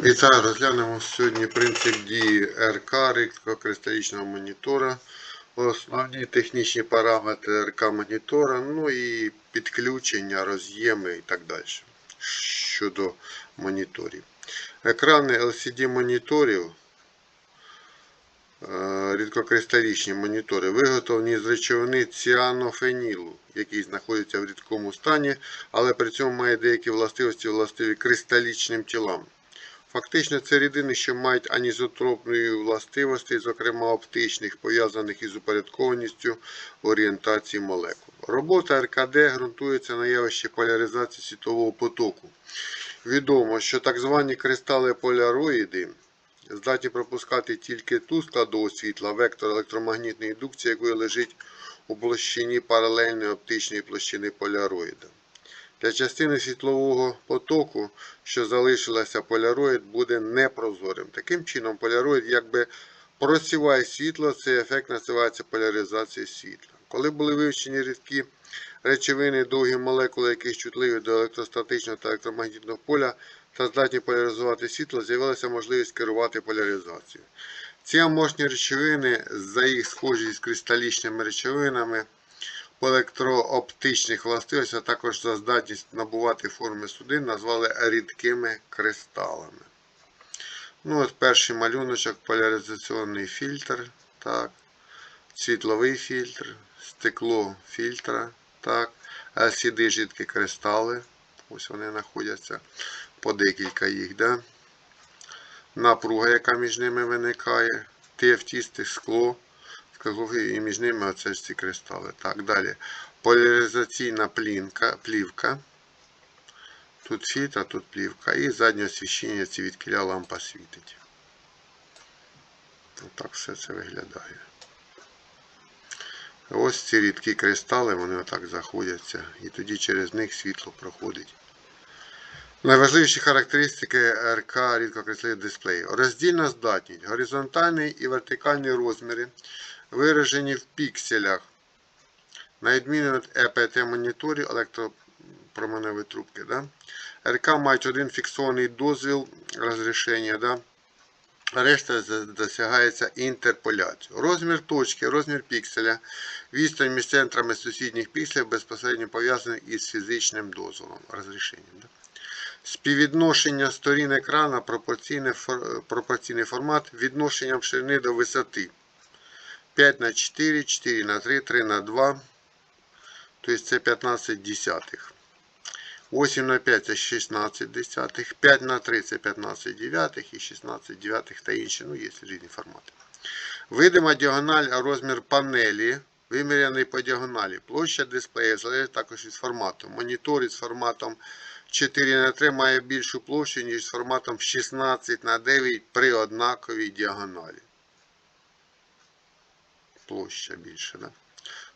Вітаю, розглянемо сьогодні принцип дії РК рідкокристалічного монітора, основні технічні параметри РК монітора, ну і підключення, роз'єми і так далі щодо моніторів. Екрани LCD моніторів, е, рідкокристалічні монітори, виготовлені з речовини ціанофенілу, який знаходиться в рідкому стані, але при цьому має деякі властивості властиві кристалічним тілам. Фактично, це рідини, що мають анізотропної властивості, зокрема оптичних, пов'язаних із упорядкованістю орієнтації молекул. Робота РКД ґрунтується на явищі поляризації світлового потоку. Відомо, що так звані кристали поляроїди здатні пропускати тільки ту складову світла, вектор електромагнітної індукції, якої лежить у площині паралельної оптичної площини поляроїда. Для частини світлового потоку, що залишилася поляроїд, буде непрозорим. Таким чином, поляроїд якби просіває світло, цей ефект називається поляризацією світла. Коли були вивчені рідкі речовини, довгі молекули, яких чутливі до електростатичного та електромагнітного поля та здатні поляризувати світло, з'явилася можливість керувати поляризацією. Ці аморфні речовини, за їх схожість з кристалічними речовинами, електрооптичних властивостях, а також за здатність набувати форми судин, назвали рідкими кристалами. Ну, от Перший малюночок, поляризаційний фільтр, так, світловий фільтр, стекло фільтра, так, LCD жидкі кристали. Ось вони знаходяться по декілька їх. Да? Напруга, яка між ними виникає, тефтісте скло і між ними оце ці кристали. Так, далі. Поляризаційна плінка, плівка. Тут фільтр, тут плівка. І заднє освіщення ці відкіля лампа світить. Отак все це виглядає. Ось ці рідкі кристали, вони отак заходяться. І тоді через них світло проходить. Найважливіші характеристики РК рідкокристалів дисплею. Роздільна здатність, горизонтальний і вертикальні розміри виражені в пікселях. На відміну від ЕПТ моніторів електропроменевої трубки. Да? РК мають один фіксований дозвіл розрішення. Да? Решта досягається інтерполяцією. Розмір точки, розмір пікселя, відстань між центрами сусідніх пікселів безпосередньо пов'язаний із фізичним дозволом розрішенням. Да? Співвідношення сторін екрана пропорційний, пропорційний формат відношенням ширини до висоти. 5 на 4, 4 на 3, 3 на 2. Тобто це 15 десятих. 8 на 5 це 16 десятих. 5 на 3 це 15 дев'ятих і 16 дев'ятих та інші. Ну, є різні формати. Видима діагональ, розмір панелі. Виміряний по діагоналі. Площа дисплея залежить також від формату. Монітор із форматом 4 на 3 має більшу площу, ніж з форматом 16 на 9 при однаковій діагоналі площа більше. Да?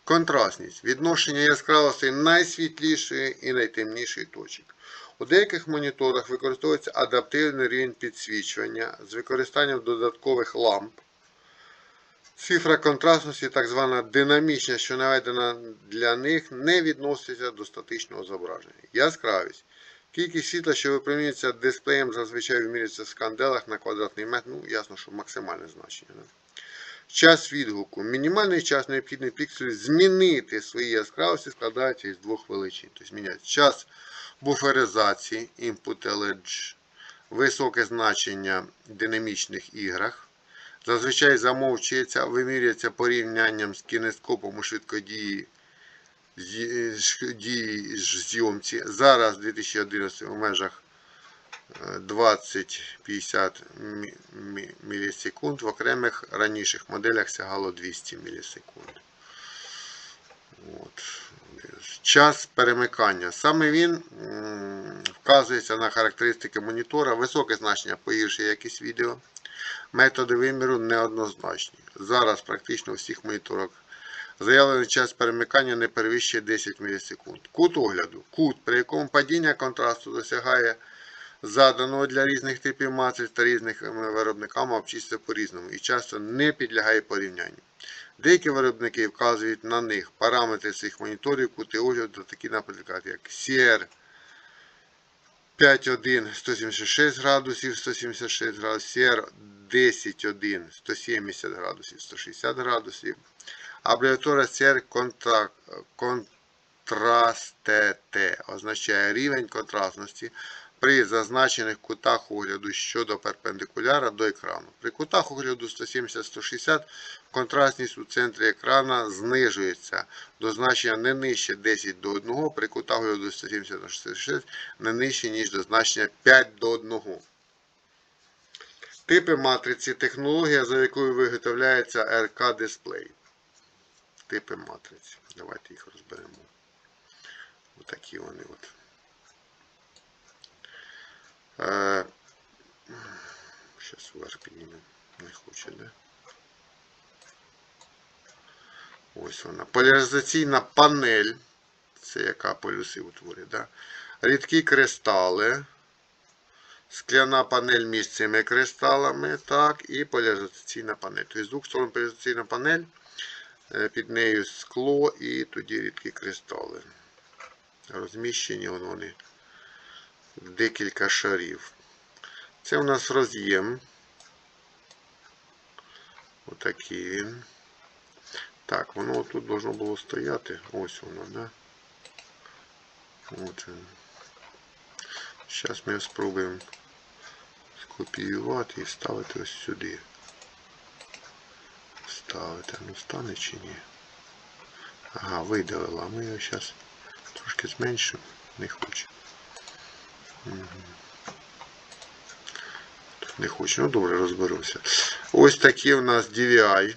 Контрастність. Відношення яскравості найсвітлішої і найтемнішої точок. У деяких моніторах використовується адаптивний рівень підсвічування з використанням додаткових ламп. Цифра контрастності, так звана динамічна, що наведена для них, не відноситься до статичного зображення. Яскравість. Кількість світла, що випромінюється дисплеєм, зазвичай вимірюється в сканделах на квадратний метр. Ну, ясно, що максимальне значення. Да? Час відгуку. Мінімальний час необхідний пікселю змінити свої яскравості складається із двох величин. Тобто міняється час буферизації, input LG, високе значення в динамічних іграх. Зазвичай замовчується, вимірюється порівнянням з кінескопом у швидкодії дії зйомці. Зараз 2011 у межах 20-50 мілісекунд, в окремих раніших моделях сягало 200 мілісекунд. От. Час перемикання. Саме він вказується на характеристики монітора, високе значення погіршує якість відео. Методи виміру неоднозначні. Зараз практично у всіх моніторах заявлений час перемикання не перевищує 10 мілісекунд. Кут огляду. Кут, при якому падіння контрасту досягає заданого для різних типів матриць та різними виробниками обчислюється по-різному і часто не підлягає порівнянню. Деякі виробники вказують на них параметри цих моніторів, кути огляду, такі, наприклад, як CR 5.1 176 градусів, 176 градусів, CR 10.1 170 градусів, 160 градусів. Абревіатура CR контра... контрастете означає рівень контрастності при зазначених кутах огляду щодо перпендикуляра до екрану. При кутах огляду 170-160 контрастність у центрі екрана знижується до значення не нижче 10 до 1, при кутах огляду 170-160 не нижче, ніж до значення 5 до 1. Типи матриці технологія, за якою виготовляється RK дисплей. Типи матриці. Давайте їх розберемо. Отакі вони от. Щас вверх піднімемо. Не хоче, да? Ось вона. Поляризаційна панель. Це яка полюси утворює, да? Рідкі кристали. Скляна панель між цими кристалами, так, і поляризаційна панель. Тобто з двох сторон поляризаційна панель, е, під нею скло і тоді рідкі кристали. Розміщені вони декілька шарів. Це у нас роз'єм. Отакий він. Так, воно тут должно було стояти. Ось воно, да? От він. Зараз ми спробуємо скопіювати і вставити ось сюди. Вставити, ну стане чи ні? Ага, видалила. Ми його зараз трошки зменшимо. Не хоче. Не хоче. Ну добре, розберуся. Ось такі у нас DVI.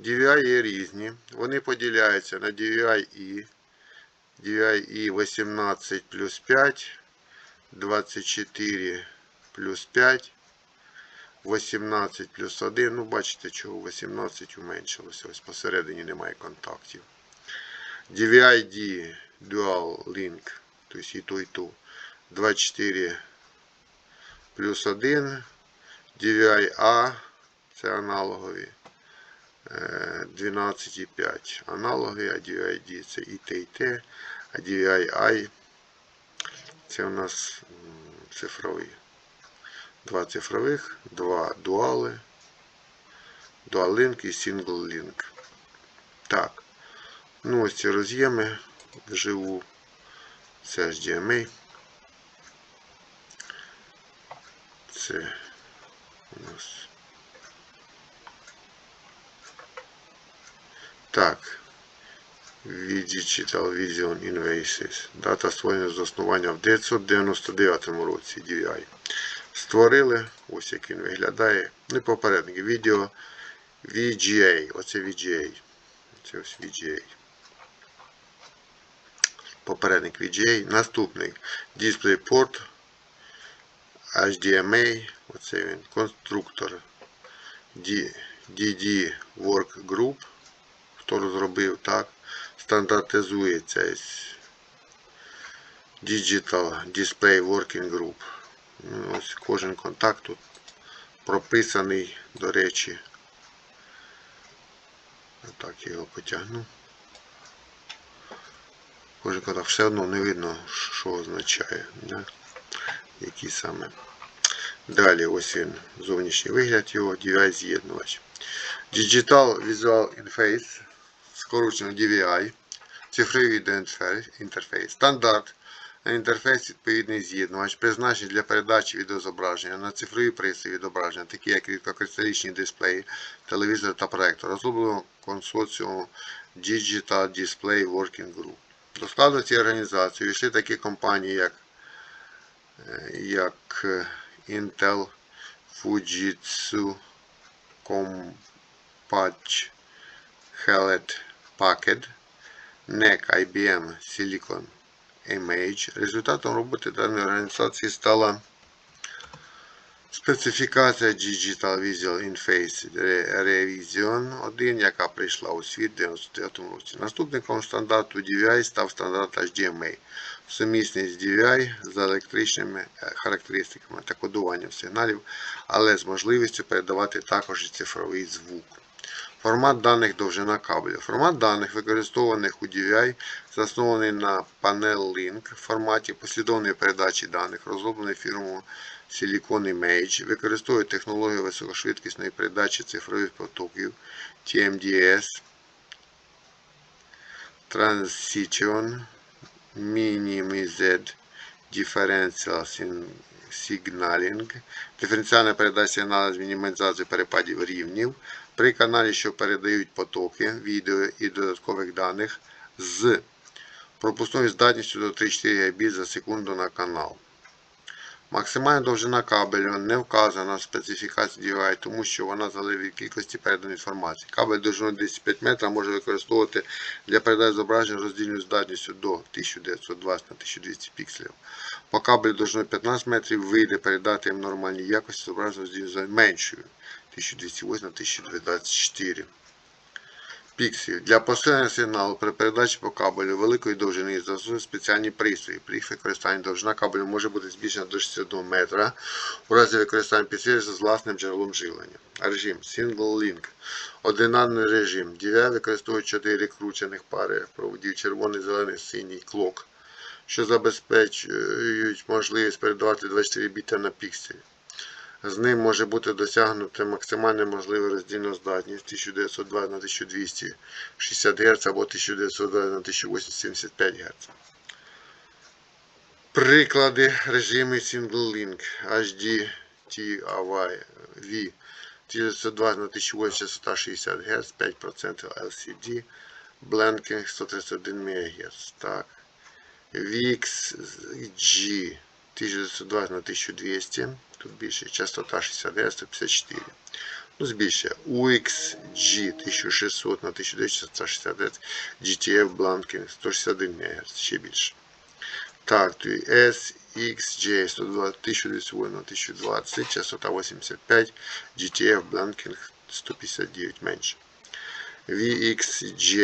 DVI є різні. Вони поділяються на DVI-E. DVI-E 18 плюс 5. 24 плюс 5, 18 плюс 1. Ну, бачите, чого 18 уменшилося. Ось посередині немає контактів. DVI-D Dual Link, тобто і то, і то. 24 плюс 1. DVI-A, це аналогові. е, 12,5 аналоги, а DVI-D це і те, і те, а DVI-I це у нас м, цифровий. Два цифрових, два дуали, Link і Single Link. Так. Ну ось ці роз'єми вживу. Це HDMI. Це у нас. Так. Digital Vision Invasis. Дата створення заснування в 999 році DVI. Створили, ось як він виглядає. Ну попередник. Відео VGA. Оце VGA. Це ось VGA. Попередник VGA. Наступний DisplayPort. HDMI. Оце він. Конструктор. DD Work Group. Хто розробив так стандартизується із Digital Display Working Group. Ну, Ось кожен контакт тут прописаний, до речі. Отак його потягну. Кожен контакт все одно не видно, що означає. Да? Які саме. Далі ось він, зовнішній вигляд його, DVI з'єднувач. Digital Visual Interface скорочено DVI, цифровий відеоінтерфейс, стандарт, інтерфейс відповідний з'єднувач, призначений для передачі відеозображення на цифрові пристрої відображення, такі як рідкокристалічні дисплеї, телевізор та проектор, розроблено консорціумом Digital Display Working Group. До складу цієї організації війшли такі компанії, як, е, як е, Intel, Fujitsu, Compatch, Hewlett Packard, NEC, IBM, Silicon Image. Результатом роботи даної організації стала специфікація Digital Visual Interface Revision 1, яка прийшла у світ у 1999 році. Наступником стандарту DVI став стандарт HDMI, сумісний з DVI з електричними е, характеристиками та кодуванням сигналів, але з можливістю передавати також і цифровий звук. Формат даних довжина кабелю. Формат даних, використовуваних у DVI, заснований на Panel Link форматі послідовної передачі даних, розроблений фірмою Silicon Image, використовує технологію високошвидкісної передачі цифрових потоків TMDS, Transition, Minimized differentials in Signaling, диференціальна передача сигналу з мінімізацією перепадів рівнів при каналі, що передають потоки, відео і додаткових даних з пропускною здатністю до 3-4 Гбіт за секунду на канал. Максимальна довжина кабелю не вказана в специфікації DVI, тому що вона залежить від кількості переданої інформації. Кабель довжиною 205 метрів може використовувати для передачі зображення роздільною здатністю до 1920 на 1200 пікселів. По кабелю довжиною 15 метрів вийде передати в нормальній якості зображення роздільною меншою 1208 на 1024 пікселів. Для посилення сигналу при передачі по кабелю великої довжини застосують спеціальні пристрої. При їх використанні довжина кабелю може бути збільшена до 61 метра у разі використання підсилювача з власним джерелом живлення. Режим Single Link. Одинарний режим. DVI використовує 4 кручених пари проводів червоний, зелений, синій клок, що забезпечують можливість передавати 24 біта на піксель. З ним може бути досягнута максимальна можлива роздільна здатність 1902 на 1260 Гц або 1902 на 1875 Гц. Приклади режиму Single Link HD TAV 1902 на 1860 Гц 5% LCD Blanking 131 МГц. Так. VXG 1902 на 1200, тут більше, частота 60 Гц, 154. Ну, збільшує. UXG 1600 на 1200, частота 60 Гц, GTF Blanking 161 МГц, ще більше. Так, то і SXJ 102 1208 на 1020, частота 85, GTF Blanking 159 менше. VXJ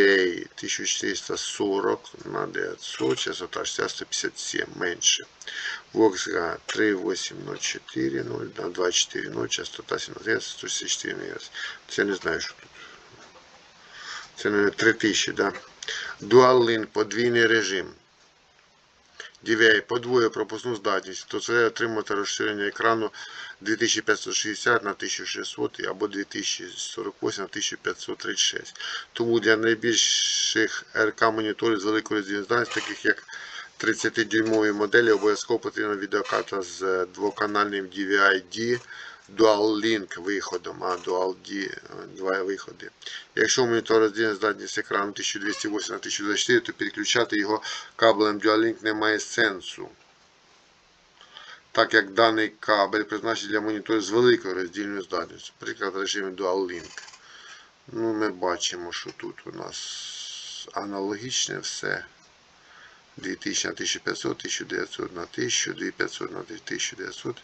1440 на 900, частота 60 157 менше. Voxga 3804 0 на 240, частота 17 164 МГц. Це не знаю, що тут. Це не 3000, да? Dual Link подвійний режим. DVI подвоює пропускну здатність, то це отримати розширення екрану 2560 на 1600 або 2048 на 1536. Тому для найбільших РК моніторів з великою здатністю, таких як 30-дюймові моделі, обов'язково потрібна відеокарта з двоканальним DVI-D Dual Link виходом, а Dual D два виходи. Якщо монітор роздільна здатність екрану 1208 на 1024, то переключати його кабелем Dual Link немає сенсу. Так як даний кабель призначений для моніторів з великою роздільною здатністю. Приклад режиму Dual Link. Ну, ми бачимо, що тут у нас аналогічне все. 2000 на 1500, 1900 на 1000, 2500 на 1900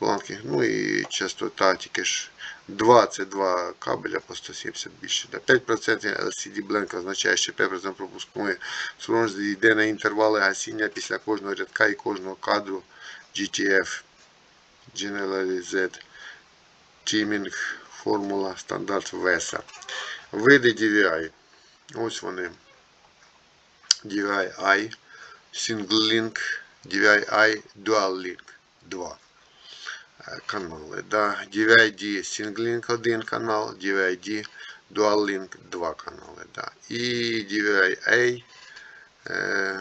бланкінг. Ну і частота тільки ж 22 кабеля по 170 більше. 5% LCD бленк означає, що 5% пропускної спроможності йде на інтервали гасіння після кожного рядка і кожного кадру GTF Generalized Timing формула стандарт VESA. Види DVI. Ось вони. DVI-I, Single Link, DVI-I, Dual Link 2 е, канали. Да. DVI-D Single Link 1 канал, DVI-D Dual Link 2 канали. Да. І DVI-A е,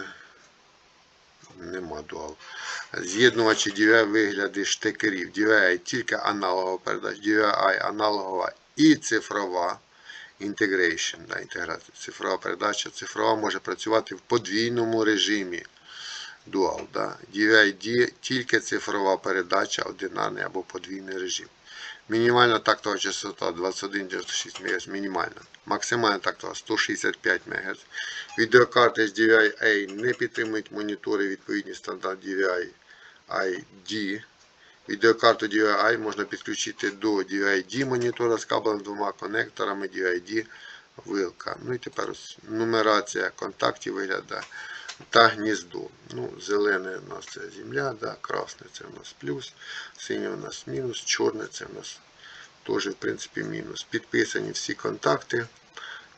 нема Dual. З'єднувачі DVI вигляди штекерів. DVI тільки аналогова передача, DVI аналогова і цифрова. Integration, да, інтеграція, цифрова передача. Цифрова може працювати в подвійному режимі. Dual, да. DVI-D тільки цифрова передача, одинарний або подвійний режим. Мінімальна тактова частота 2196 МГц, мінімальна. Максимальна тактова 165 МГц. Відеокарти з DVI-A не підтримують монітори відповідні стандарт DVI-ID. Відеокарту DVI можна підключити до DVI-D монітора з кабелем двома конекторами DVI-D вилка. Ну і тепер ось нумерація контактів виглядає та гніздо. Ну, Зелене у нас це земля, да, красне це у нас плюс, синє у нас мінус, чорне це у нас теж, в принципі, мінус. Підписані всі контакти,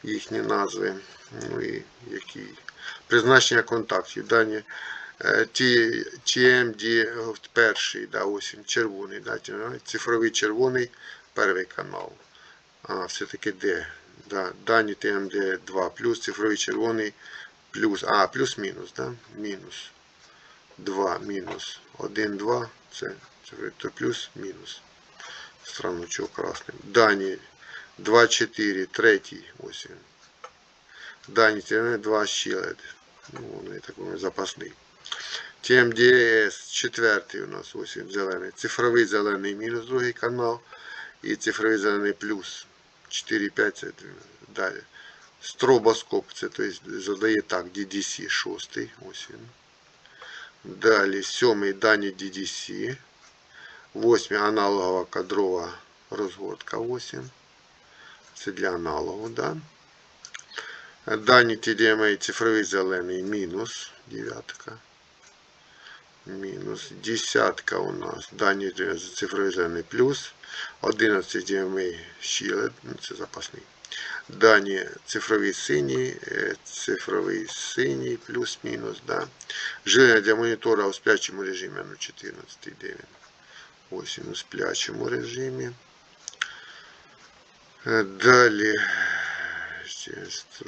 їхні назви, ну і які призначення контактів. Дані е, TMD перший, да, ось червоний, да, цифровий червоний, перший канал. А, все-таки Д. Да, дані TMD 2 плюс, цифровий червоний, плюс, а, плюс-мінус, да? мінус. 2 мінус 1, 2, це цифровий, то плюс, мінус. Странно, чого красним. Дані 2, 4, третій, ось він. Дані TMD 2 щелед. Ну, воно і такий запасний. TMDS четвертий у нас, ось він зелений. Цифровий зелений мінус другий канал. І цифровий зелений плюс 4, 5, це далі. Стробоскоп, це то есть, задає так, DDC 6, ось він. Далі сьомий дані DDC. Восьмий аналогова кадрова розгортка 8. Це для аналогу, да. Дані TDMA цифровий зелений мінус дев'ятка. Мінус. Десятка у нас. Дані цифровий зелений плюс. 11 DMA щілет, ну це запасний. Дані цифровий синій, е, цифровий синій, плюс-мінус, да. Жилення для монітора у сплячому режимі, ну 14 де він. Ось він у сплячому режимі. Е, Далі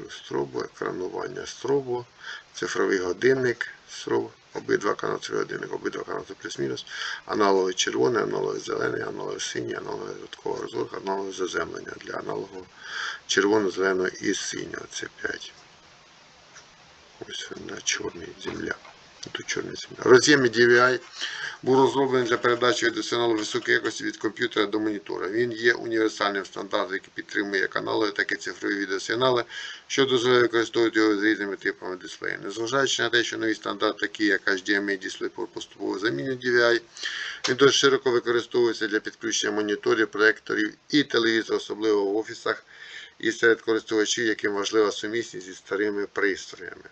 стробо, екранування стробо, цифровий годинник, строб, обидва канали цифровий обидва канати плюс-мінус, аналоги червоний, аналоги зелений, аналоги синій, аналоги рядкового розгорка, аналоги заземлення для аналогу червоно, зеленого і синього. Це 5. Ось на чорний земля. Роз'єм DVI був розроблений для передачі відеосигналу високої якості від комп'ютера до монітора. Він є універсальним стандартом, який підтримує як канали, так і цифрові відеосигнали, що дозволяє використовувати його з різними типами дисплеїв. Незважаючи на те, що нові стандарти, такі як HDMI DisplayPort, поступово замінюють DVI, він дуже широко використовується для підключення моніторів, проекторів і телевізора, особливо в офісах і серед користувачів, яким важлива сумісність зі старими пристроями.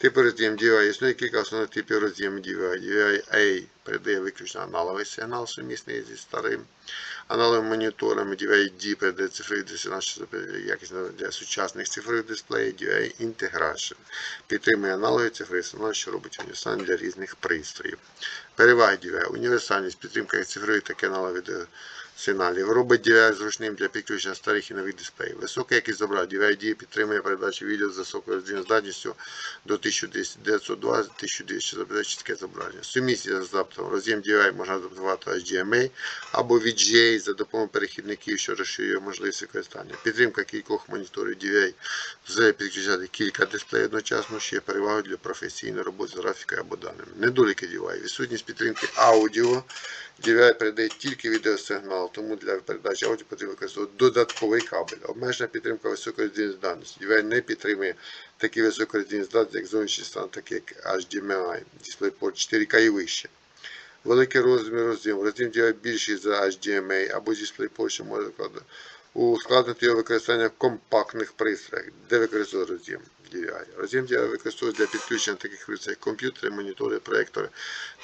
Типи роз'єм DVI. Існує кілька основних типів роз'єму DVI. DVI-A передає виключно аналоговий сигнал, сумісний зі старим аналоговим моніторами. DVI-D передає цифровий сигнал, що якість для сучасних цифрових дисплеїв. DVI Integration підтримує аналоговий цифровий сигнал, що робить універсальним для різних пристроїв. Переваги DVI. Універсальність, підтримка як цифрових, так і аналогових сигналів. Робить DVI зручним для підключення старих і нових дисплеїв. Висока якість зображень. DVI підтримує передачу відео з високою роздільноздатністю до 1920-1200 забезпечить чітке зображення. Сумісність з адаптом. Роз'єм DVI можна адаптувати HDMI або VGA за допомогою перехідників, що розширює можливість використання. Підтримка кількох моніторів DVI дозволяє підключати кілька дисплеїв одночасно, що є перевагою для професійної роботи з графікою або даними. Недоліки DVI. Відсутність підтримки аудіо. DVI передає тільки відеосигнал, тому для передачі аудіо потрібно використовувати додатковий кабель. Обмежена підтримка високої здатності. DVI не підтримує такі високороздільні здатності, як зовнішній стан, такі як HDMI, DisplayPort 4K і вище. Великий розмір роз'єму. Роз'єм DVI більший за HDMI або DisplayPort, що може. Ускладнити його використання в компактних пристроях, де використовує роз'єм DVI. Роз'єм DVI використовується для підключення таких пристроїв, як комп'ютери, монітори, проектори,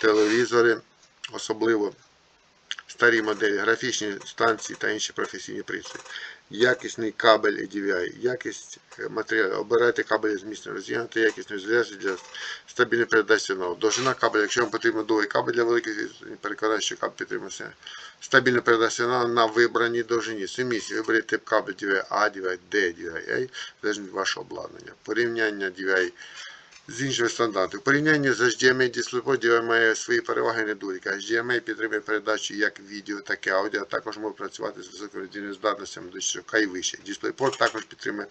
телевізори, особливо старі моделі, графічні станції та інші професійні пристрої. Якісний кабель і DVI, якість е, матеріалу. Обирайте кабель з міцно роз'єднати, якісну ізоляцію для стабільної передачі сигналу. Довжина кабеля, якщо вам потрібен довгий кабель для великих відстаней, що кабель підтримується стабільну передачу сигналу на вибраній довжині. Сумісні, виберіть тип кабель DVI A, DVI D, DVI залежно від вашого обладнання. Порівняння DVI з іншими стандартами. У порівнянні з HDMI DVI має свої переваги і недоліки. HDMI підтримує передачі як відео, так і аудіо, а також може працювати з високороздільними здатностями до 4К і вище. DisplayPort також підтримує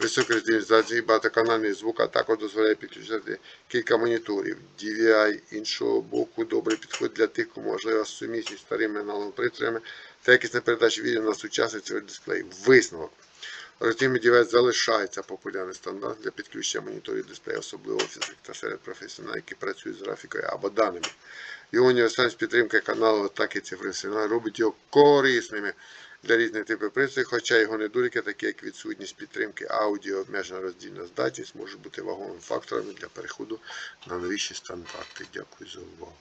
високороздільні здатності і багатоканальний звук, а також дозволяє підключати кілька моніторів. DVI іншого боку добре підходить для тих, кому можлива сумісність старими аналоговими пристроями та якісна передача відео на сучасний цифровий дисплей. Висновок. Розтім DVI залишається популярний стандарт для підключення моніторів дисплею, особливо в офісах та серед професіоналів, які працюють з графікою або даними. Його універсальність підтримки каналу, так і цифрових сигналів робить його корисними для різних типів пристроїв, хоча його недоліки, такі як відсутність підтримки аудіо, обмежена роздільна здатність, можуть бути вагомими факторами для переходу на новіші стандарти. Дякую за увагу.